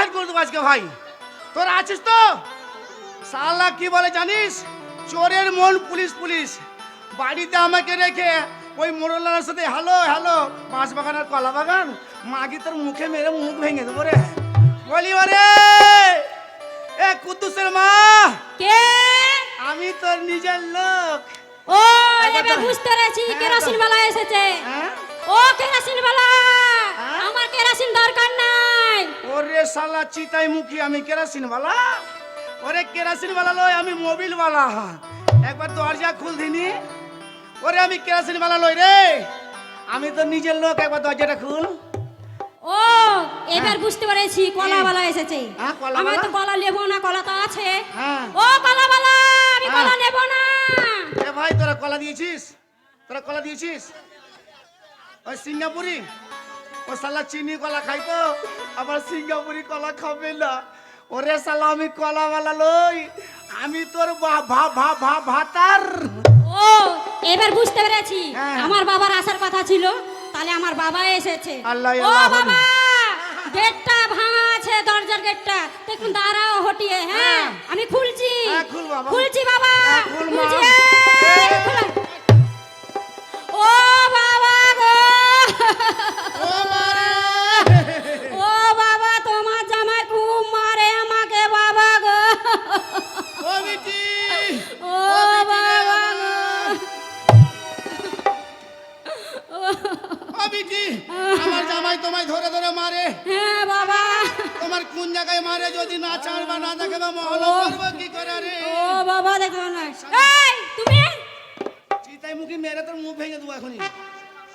বাহির করে দেবো আজকে ভাই। তোরা আছিস তো? সালা কি বলে জানিস? চোরের মন পুলিশ পুলিশ। বাড়িতে আমাকে রেখে ওই মোড়লার সাথে হ্যালো হ্যালো বাঁশ বাগান আর কলা বাগান মাগি তোর মুখে মেরে মুখ ভেঙে দেবো রে। বলি ওরে এ কুদ্দুসের মা! কে? আমি তোর নিজের লোক। ও বুঝতে পেরেছি হ্যাঁ, কেরোসিন তো- বালা এসেছে। হ্যাঁ ও কেরোসিন বালা হ্যাঁ? আমার কেরোসিন দরকার নাই ওরে শালা চিতাই মুখী আমি কেরাসিন বালা? ওরে কেরাসিন বালা লয় আমি মোবিল বালা। একবার দরজা খুল দিনি। ওরে আমি কেরাসিন বালা লই রে। আমি তো নিজের লোক একবার দরজাটা খুল। ও এবার বুঝতে পেরেছি কলা বালা এসেছে। হ্যাঁ, কলা আমি তো কলা নেব না কলা তো আছে। হ্যাঁ। ও কলা বালা আমি হ্যাঁ। কলা নেব না। এ ভাই তোরা কলা দিয়েছিস? তোরা কলা দিয়েছিস? ওই সিঙ্গাপুরি? ও শালা চিনি কলা খাই তো আবার সিঙ্গাপুরি কলা খাবে না। ওরে সালা আমি কলা বালা লই আমি তোর ভা ভা ভা ভা ভাতার। ও এবার বুঝতে পেরেছি। হ্যাঁ। আমার বাবার আসার কথা ছিল তাহলে আমার বাবা এসেছে। আল্লাহ ও আল্লাহ বাবা গেটটা ভাঙা আছে দরজার গেটটা। দেখুন দাঁড়াও হটিয়ে হ্যাঁ হ্যাঁ। আমি খুলছি। হ্যাঁ, খুল বাবা। খুলছি বাবা হ্যাঁ, খুল মা। খুলছি। এই, এই,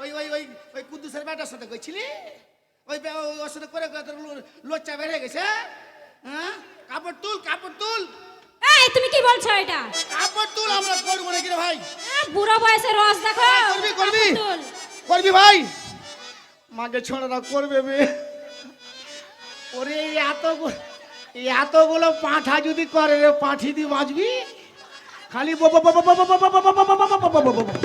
ওই ওই ওই ওই কুদ্দুসের বেটার সাথে কইছিলি ওই ওই ওর সাথে করে করে তোর লোচ্চা বেড়ে গেছে হ্যাঁ কাপড় তুল কাপড় তুল এই তুমি কি বলছো এটা কাপড় তুল আমরা করব নাকি রে ভাই বুড়ো বয়সে রস দেখো হ্যাঁ, করবি, করবি। করবি ভাই মাকে ছোড়া করবে বে ওরে এত এতগুলো পাঁঠা যদি করে রে পাঁঠি দিয়ে বাঁচবি খালি বো- বো- বো- বো- বাবা বো- বো- বো-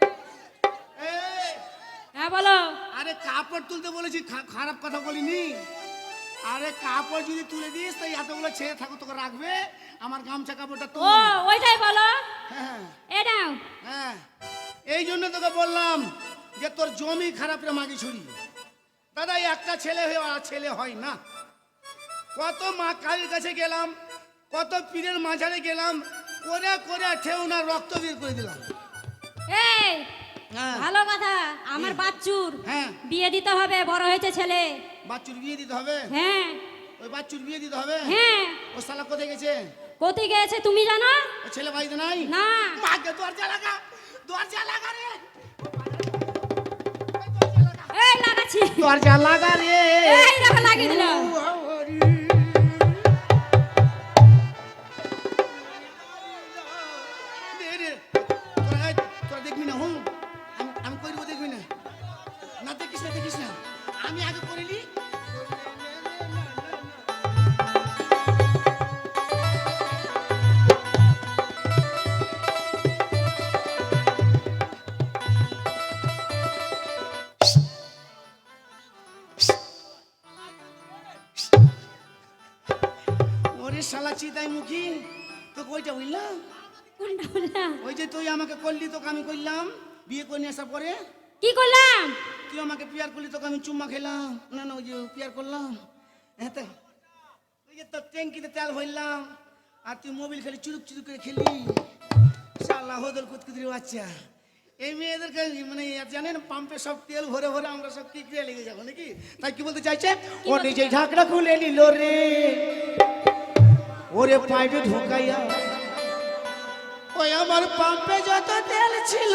আরে কাপড় তুলতে বলেছি খারাপ কথা বলিনি। আরে কাপড় যদি তুলে দিস তাই এতগুলো ছেড়ে থাকো তোকে রাখবে আমার গামছা কাপড়টা ও ওইটাই বলো? হ্যাঁ। এ নাও। হ্যাঁ। এই জন্য তোকে বললাম যে তোর জমি খারাপ রে মাগি ছড়ি দাদা এই একটা ছেলে হয়ে আর ছেলে হয় না। কত মা কালীর কাছে গেলাম কত পীরের মাঝারে গেলাম করে করে ঠেউ না রক্ত বের করে দিলাম। এই ভালো কথা আমার বাচ্চুর। হ্যাঁ। বিয়ে দিতে হবে বড় হয়েছে ছেলে। বাচ্চুর বিয়ে দিতে হবে? হ্যাঁ। ওই বাচ্চুর বিয়ে দিতে হবে? হ্যাঁ। ও সালা কোথায় গেছে? কোথায় গেছে তুমি জানো? ও ছেলে বাড়িতে নাই? না। মাকে দরজা লাগা দরজা লাগা রে। এই লাগাচ্ছি। দরজা লাগা রে। এই দেখো লাগিয়ে দিল। দে রে। তোরা এই, তোরা দেখবি না হুম? করব দেখবি না? না দেখিস না দেখিস না। আমি আগে ওরে শালা চিতাই মুখী তো কইটা বুঝলাম ওই যে তুই আমাকে করলি তোকে আমি করলাম। বিয়ে করে নিয়ে আসার পরে কি করলাম? তুই আমাকে পিয়ার করলি তোকে আমি চুম্মা খেলাম। না না ওই যে পিয়ার করলাম। হ্যাঁ তাই ওই যে তোর ট্যাঙ্কিতে তেল ভরলাম আর তুই মোবিল খেলি চুরুক চুরুক করে খেলি। শালা হোদল কুতকুতির বাচ্চা। এই মেয়েদেরকে মানে জানেন পাম্পে সব তেল ভরে ভরে আমরা সব কিকড়ে লেগে যাব নাকি? তাই কি বলতে চাইছে? ও নিজেই ঢাকনা খুলে নিল রে। ওরে পাইপে ঢোকাইয়া আমার পাম্পে যত তেল ছিল,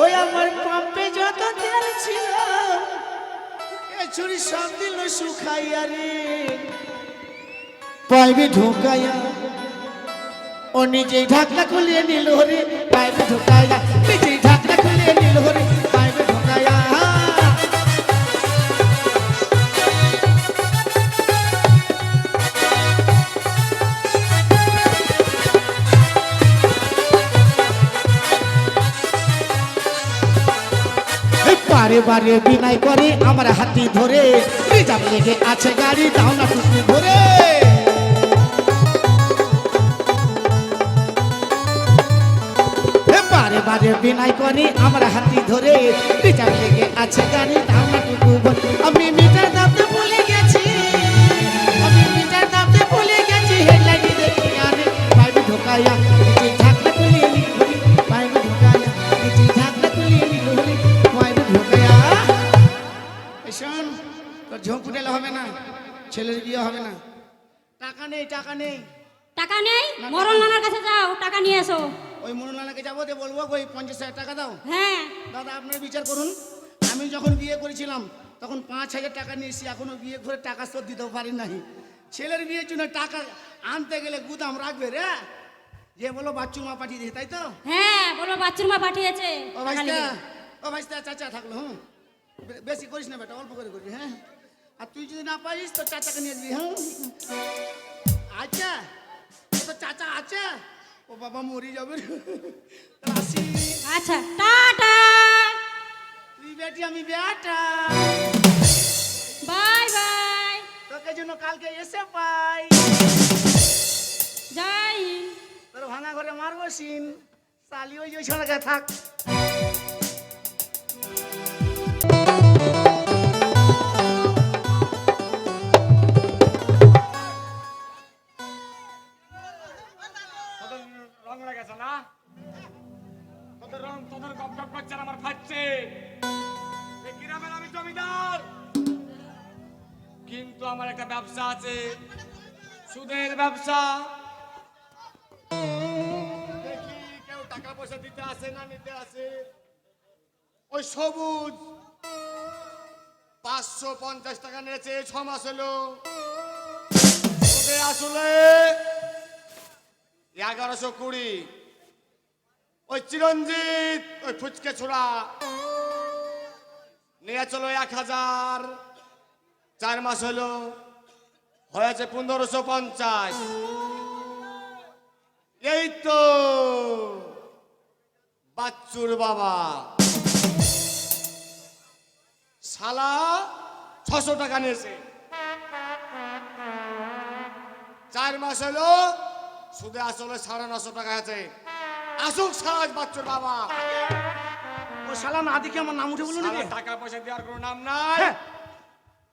ওই আমার পাম্পে যত তেল ছিল ছুরি সব দিল শুকাইয়া রে। পাইবে ঢুকাইয়া ও নিজেই ঢাকনা খুলিয়ে নিল রে পাইবে ঢুকাইয়া বারে বারে বিনাই করে আমার হাতি ধরে। রিজার্ভ লেগে আছে গাড়ি, দাও না টুকু ধরে। বারে বারে বিনাই করে আমার হাতি ধরে। রিজার্ভ লেগে আছে গাড়ি, দাও না টুকু আমি টাকা নেই। টাকা নেই? মরণ নানার কাছে যাও টাকা নিয়ে এসো। ওই মনুলানাকে যাব দিয়ে বলব ওই পঞ্চাশ হাজার টাকা দাও। হ্যাঁ। দাদা আপনারা বিচার করুন। আমি যখন বিয়ে করেছিলাম তখন পাঁচ হাজার টাকা নিয়েছি এখনও বিয়ে করে টাকা শোধ দিতেও পারি নাই। ছেলের বিয়ের জন্য টাকা আনতে গেলে গুদাম রাখবে রে। যে বলো বাচ্চুর মা পাঠিয়ে দিয়ে তাই তো? হ্যাঁ বলো বাচ্চুর মা পাঠিয়েছে। ও ভাইস্তা ও ভাইস্তা চাচা থাকল হুম। বেশি করিস না বেটা অল্প করে করবি হ্যাঁ। আর তুই যদি না পারিস তো চাচাকে নিয়ে যাবি হ্যাঁ আচ্ছা তো চাচা আছে? ও বাবা মরি যাবে। আসি। আচ্ছা টাটা। তুই বেটি আমি বেটা। Bye bye. তোকে জন্য কালকে এসে পাই। যাই। তোর ভাঙা ঘরে মারবো সিন শালি ওই ওই সঙ্গে থাক। আছে। সুদের ব্যবসা। কেউ টাকা পয়সা দিতে না নিতে ওই সবুজ পাঁচশো পঞ্চাশ টাকা নিয়েছে ছ মাস আসলে এগারোশো কুড়ি। ওই চিরঞ্জিত, ওই ফুচকে ছোড়া। নিয়ে চলো এক হাজার। চার মাস হলো। হয়েছে পনেরোশো পঞ্চাশ। এই তো বাচ্চুর বাবা। শালা ছশো টাকা নিয়েছে। চার মাস হলো সুদে আসলে সাড়ে নশো টাকা আছে। আসুক সারাজ বাচ্চুর বাবা। ও শালা না দেখে আমার নাম উঠে বলুন টাকা পয়সা দেওয়ার কোনো নাম নাই। হ্যাঁ।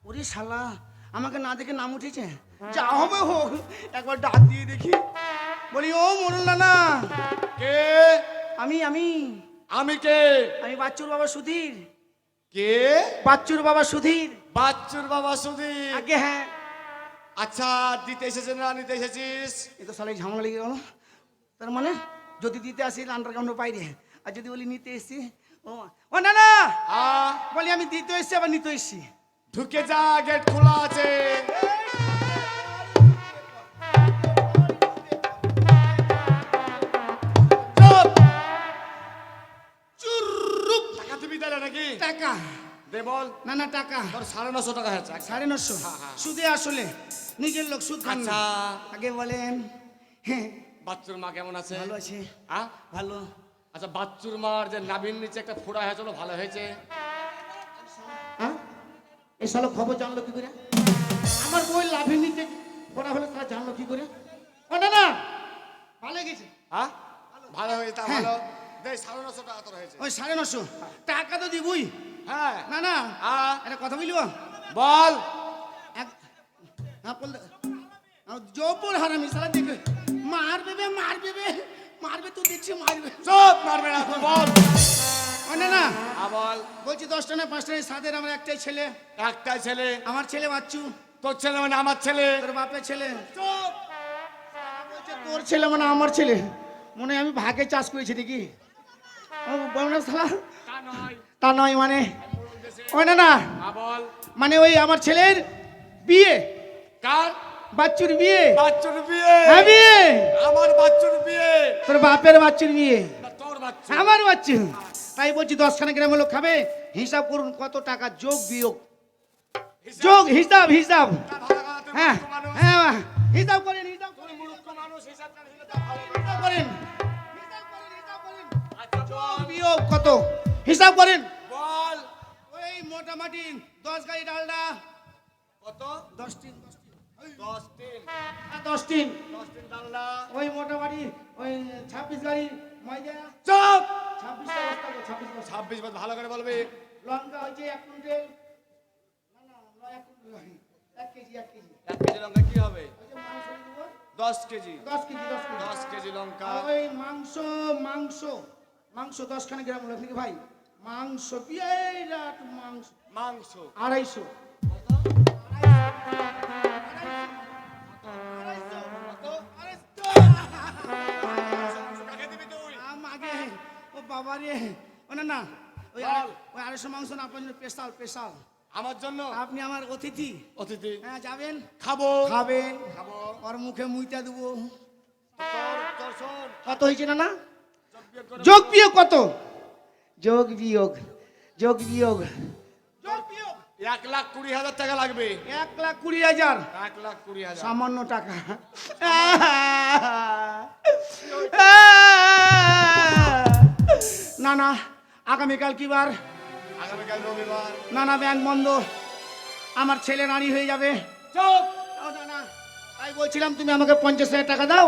ওরে শালা আমাকে না দেখে নাম উঠেছে? যা হবে হোক একবার ডাক দিয়ে দেখি। বলি ও মরুন না কে? আমি আমি। আমি কে? আমি বাচ্চুর বাবা সুধীর। কে? বাচ্চুর বাবা সুধীর। বাচ্চুর বাবা সুধীর। আগে হ্যাঁ। আচ্ছা দিতে এসেছিস না নিতে এসেছিস? এ তো শালা ঝামেলা লেগে গেল। তার মানে যদি দিতে আসি আন্ডারগ্রাউন্ড বাইরে। আর যদি বলি নিতে এসছি ও ও না না বলি আমি দিতে এসছি আবার নিতে এসছি। ঢুকে যা গেট খোলা আছে। টাকা দে বল। না না টাকা। তোর সাড়ে নশো টাকা হয়েছে সাড়ে নশো? সুদে আসলে? নিজের লোক সুদ আচ্ছা। আগে বলেন। হ্যাঁ। বাচ্চুর মা কেমন আছে? ভালো আছে। আ? ভালো। আচ্ছা বাচ্চুর মার যে নাভির নিচে একটা ফোড়া হয়েছিল ভালো হয়েছে? হ্যাঁ এই শালো খবর জানলো কি করে? আমার বই লাভের নিতে পড়া হলে তারা জানলো কি করে? ও না না ভালো গেছে হ্যাঁ? ভালো হয়েছে তা হ্যাঁ। ভালো। দে সাড়ে নশো টাকা তোর হয়েছে। ওই সাড়ে নশো। টাকা তো দিবই। হ্যাঁ। না না আ, একটা কথা বলব? বল। হ্যাঁ বলতে জোপুর হারামি সারা দেখবে। মারবে মারবে মারবে তুই দেখছি মারবে। চুপ মারবে না বল। না? বল। বলছি দশটা না পাঁচটা না সাতের আমার একটাই ছেলে। একটাই ছেলে। আমার ছেলে বাচ্চু। তোর ছেলে মানে আমার ছেলে। তোর বাপের ছেলে। তোর ছেলে মানে আমার ছেলে। মনে হয় আমি ভাগে চাষ করেছি শালা। তা নয়। মানে? না? বল। মানে ওই আমার ছেলের বিয়ে। কার? বাচ্চুর বিয়ে। বাচ্চুর বিয়ে। হ্যাঁ বিয়ে। আমার বাচ্চুর বিয়ে। তোর বাপের বাচ্চুর বিয়ে। তোর বাচ্চা আমার বাচ্চু তাই বলছি দশখানা গ্রামের লোক খাবে। হিসাব করুন কত টাকা যোগ বিয়োগ। যোগ হিসাব হিসাব। হ্যাঁ হ্যাঁ হিসাব করেন হিসাব করেন। মূর্খ মানুষ হিসাব করেন। হিসাব করেন হিসাব করেন। আচ্ছা বিয়োগ কত? হিসাব করেন। বল। ওই মোটামুটি দশ গাড়ি ডালডা। কত? দশ তিন। দশ তিন হ্যাঁ, দশ তিন ডালনা ওই ওই ছাব্বিশ গাড়ি ময়দা। চুপ! ছাব্বিশটা ছাব্বিশ ছাব্বিশ বছর ভালো করে বলবি। লঙ্কা হচ্ছে এক কুইন্টেল। না না এক কেজি এক কেজি। এক কেজি লঙ্কা কি হবে? দশ কেজি। দশ কেজি দশ কেজি। দশ কেজি লঙ্কা। ওই মাংস মাংস। মাংস দশখানা গ্রাম হলো ভাই? মাংস বিরাট মাংস। মাংস। আড়াইশো। বাবা না ওই ওই আড়াইশো মাংস না আপনার জন্য স্পেশাল স্পেশাল আমার জন্য? আপনি আমার অতিথি। অতিথি। হ্যাঁ যাবেন? খাব। খাবেন। খাব। ওর মুখে মুইটা দেবো। কত হয়েছে না না? যোগ বিয়োগ যোগ বিয়োগ কত? যোগ বিয়োগ যোগ বিয়োগ। যোগ বিয়োগ। এক লাখ কুড়ি হাজার টাকা লাগবে। এক লাখ কুড়ি হাজার? এক লাখ কুড়ি হাজার। সামান্য টাকা। না না আগামীকাল কি বার? আগামীকাল রবিবার। না না ব্যাংক বন্ধ আমার ছেলে রানী হয়ে যাবে। না, না, তাই বলছিলাম তুমি আমাকে পঞ্চাশ হাজার টাকা দাও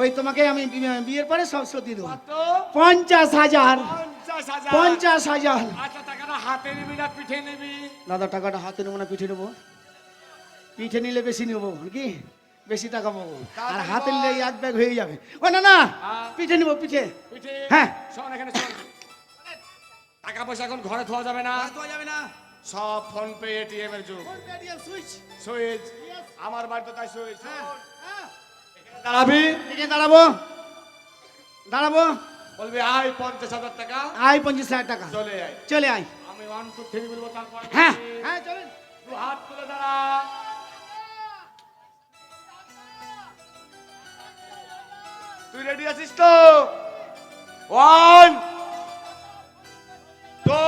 ওই তোমাকে আমি বিয়ের পরে সব সত্যি দেবো। কত? পঞ্চাশ হাজার। পঞ্চাশ হাজার? আচ্ছা হাতে নিবি না পিঠে নিবি? দাদা টাকাটা হাতে নেব না পিঠে নেব। পিঠে নিলে বেশি নেব কি বেশি টাকা পাবো। আর হাতে নিলে এক ব্যাগ হয়ে যাবে। ও না না হ্যাঁ। পিঠে নিবো পিঠে। হ্যাঁ। শোন এখানে শোন। টাকা পয়সা এখন ঘরে থোয়া যাবে না। যাবে না। সব ফোন পে এটিএম এর যুগ। সুইচ। সুইচ। আমার বাড়িতে তাই সুইচ। হ্যাঁ দাঁড়াবি? এখানে দাঁড়াবো। দাঁড়াবো। বলবি আয় পঞ্চাশ হাজার টাকা। আয় পঞ্চাশ হাজার টাকা। চলে আয়। চলে আয়। আমি ওয়ান টু থ্রি বলব তারপর হ্যাঁ। হ্যাঁ চলেন। হাত তুলে দাঁড়া। তুই রেডি আছিস তো ওয়ান টু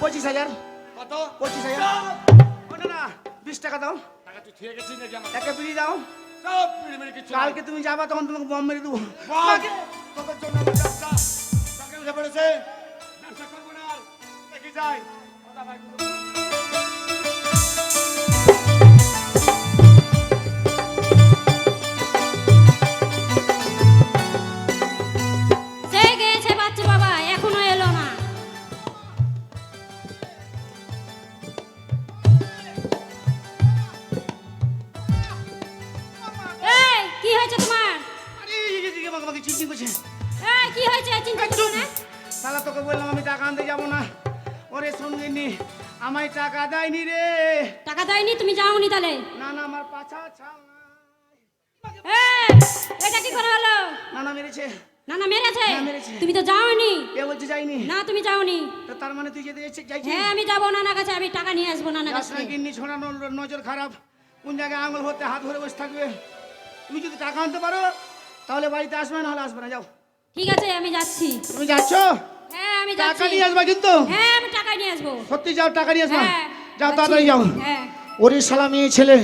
পঁচিশ হাজার কত পঁচিশ হাজার না বিশ টাকা দাও টাকা তুই ঠিক গেছিস নাকি আমার একটা বিড়ি দাও সব কিছু কালকে তুমি যাবা তখন তোমাকে বম মেরে দেবো! তোদের জন্য আমার উঠে পড়েছে দেখি তাহলে না না আমার পাছা ছাল এটা কি করে হলো? না না মেরেছে। না না মেরেছে। তুমি তো যাওনি। কে বলছে যাইনি? না তুমি যাওনি। তো তার মানে তুই যেতে যাচ্ছিস যাইছিস? হ্যাঁ আমি যাব নানা কাছে আমি টাকা নিয়ে আসব নানা যাস কাছে। না গিন্নি ছোড়া নজর খারাপ। কোন জায়গায় আঙুল হতে হাত ধরে বসে থাকবে? তুমি যদি টাকা আনতে পারো তাহলে বাড়িতে আসবে না হলে আসবে না। যাও। ঠিক আছে আমি যাচ্ছি। তুমি যাচ্ছ? হ্যাঁ আমি টাকা নিয়ে আসবা কিন্তু? হ্যাঁ আমি টাকা নিয়ে আসব। সত্যি যাও টাকা নিয়ে আসবা। হ্যাঁ যাও যাচ্ছি। তাড়াতাড়ি যাও। হ্যাঁ। ওরে শালা মেয়ে ছেলে,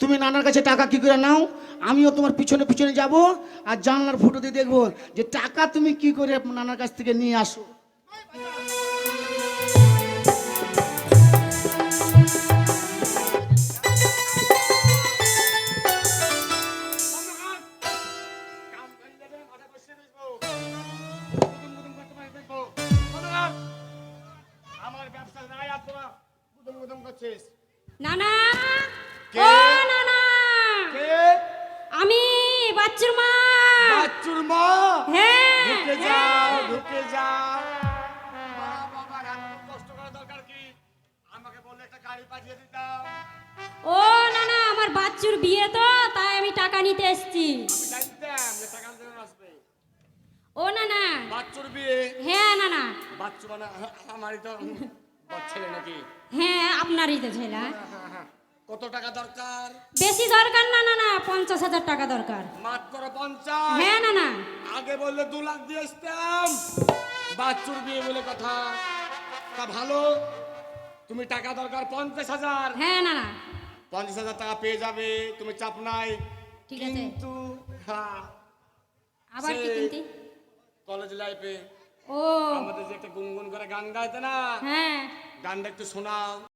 তুমি নানার কাছে টাকা কি করে নাও? আমিও তোমার পিছনে পিছনে যাব আর জানলার ফুটো দিয়ে দেখব যে টাকা তুমি কি করে নানার কাছ থেকে নিয়ে আসো। আমার নানা। কে? ও নানা। কে? আমি বাচ্চুর মা। বাচ্চুর মা? হ্যাঁ ঢুকে যাও ঢুকে যাও। কষ্ট করার দরকার কি আমাকে বললে একটা গাড়ি পাঠিয়ে দিতাম ও নানা আমার আমার বাচ্চুর বিয়ে তো তাই আমি টাকা নিতে এসেছি। ও না না বাচ্চুর বিয়ে? হ্যাঁ না না বাচ্চু মানে আমারই তো ছেলে নাকি? হ্যাঁ আপনারই তো ছেলে। হ্যাঁ। হ্যাঁ, হ্যাঁ। কত টাকা দরকার? বেশি দরকার না না না পঞ্চাশ হাজার টাকা দরকার। মাত্র পঞ্চাশ। হ্যাঁ না না। আগে বললে দু লাখ দিয়ে আসতাম। বাচ্চুর বিয়ে বলে কথা। তা ভালো। তুমি টাকা দরকার পঞ্চাশ হাজার। হ্যাঁ না না। পঞ্চাশ হাজার টাকা পেয়ে যাবে তুমি চাপ নাই। ঠিক আছে। কিন্তু হ্যাঁ। আবার কি কিনতে? কলেজ লাইফে ও। আমাদের যে একটা গুনগুন করে গান গাইতে না? হ্যাঁ। গানটা একটু শোনাও।